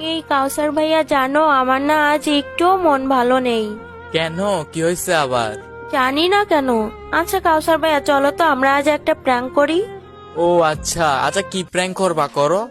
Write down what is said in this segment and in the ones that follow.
এই কাউসার ভাইয়া জানো আমার না আজ একটুও মন ভালো নেই। কেন? কি হয়েছে আবার? জানি না কেন। আচ্ছা কাউসার ভাইয়া চলো তো আমরা আজ একটা প্র্যাঙ্ক করি। ও আচ্ছা। আচ্ছা কি প্র্যাঙ্ক করবা করো।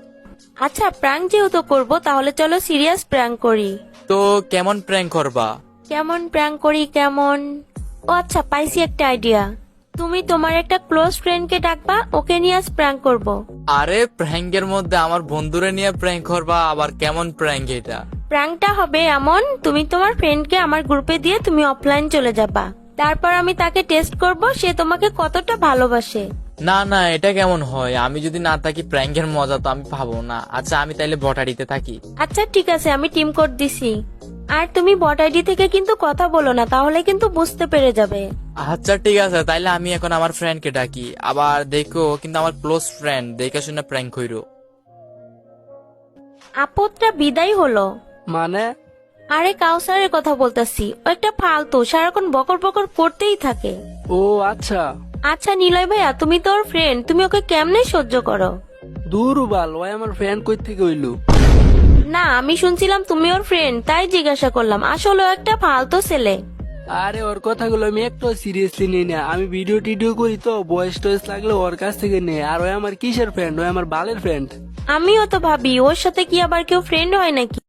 আচ্ছা প্র্যাঙ্ক যেহেতু করব তাহলে চলো সিরিয়াস প্র্যাঙ্ক করি। তো কেমন প্র্যাঙ্ক করবা? কেমন প্র্যাঙ্ক করি কেমন? ও আচ্ছা পাইছি একটা আইডিয়া তুমি তোমার একটা ক্লোজ ফ্রেন্ডকে ডাকবা ওকে নিয়ে আজ প্র্যাঙ্ক করব। আরে প্র্যাঙ্কের মধ্যে আমার বন্ধুরে নিয়ে প্র্যাঙ্ক করবা আবার কেমন প্র্যাঙ্ক এটা? প্র্যাঙ্কটা হবে এমন তুমি তোমার ফ্রেন্ডকে আমার গ্রুপে দিয়ে তুমি অফলাইন চলে যাবা। তারপর আমি তাকে টেস্ট করব সে তোমাকে কতটা ভালোবাসে। না না এটা কেমন হয়? আমি যদি না থাকি প্র্যাঙ্কের মজা তো আমি পাবো না। আচ্ছা আমি তাইলে বটারিতে থাকি। আচ্ছা ঠিক আছে আমি টিম কোড দিছি। আর তুমি বট আইডি থেকে কিন্তু কথা বলো না তাহলে কিন্তু বুঝতে পেরে যাবে। আচ্ছা ঠিক আছে তাইলে আমি এখন আমার ফ্রেন্ডকে ডাকি। আবার দেখো কিন্তু আমার ক্লোজ ফ্রেন্ড দেখে শুনে প্র্যাঙ্ক হইরো আপদটা বিদায় হলো। মানে? আরে কাউসারের কথা বলতাছি। ও একটা ফালতু সারাক্ষণ বকর বকর করতেই থাকে। ও আচ্ছা। আচ্ছা নিলয় ভাইয়া তুমি তোর ফ্রেন্ড তুমি ওকে কেমনে সহ্য করো? দূর বাল ওই আমার ফ্রেন্ড কই থেকে হইল? না আমি শুনছিলাম তুমি ওর ফ্রেন্ড তাই জিজ্ঞাসা করলাম। আসলে একটা ফালতু ছেলে। আরে ওর কথাগুলো আমি একটু সিরিয়াসলি নিই না। আমি ভিডিও টিডিও করি তো বয়স টয়েস লাগলে ওর কাছ থেকে নেই। আর ওই আমার কিসের ফ্রেন্ড ওই আমার বালের ফ্রেন্ড আমিও তো ভাবি ওর সাথে কি আবার কেউ ফ্রেন্ড হয় নাকি?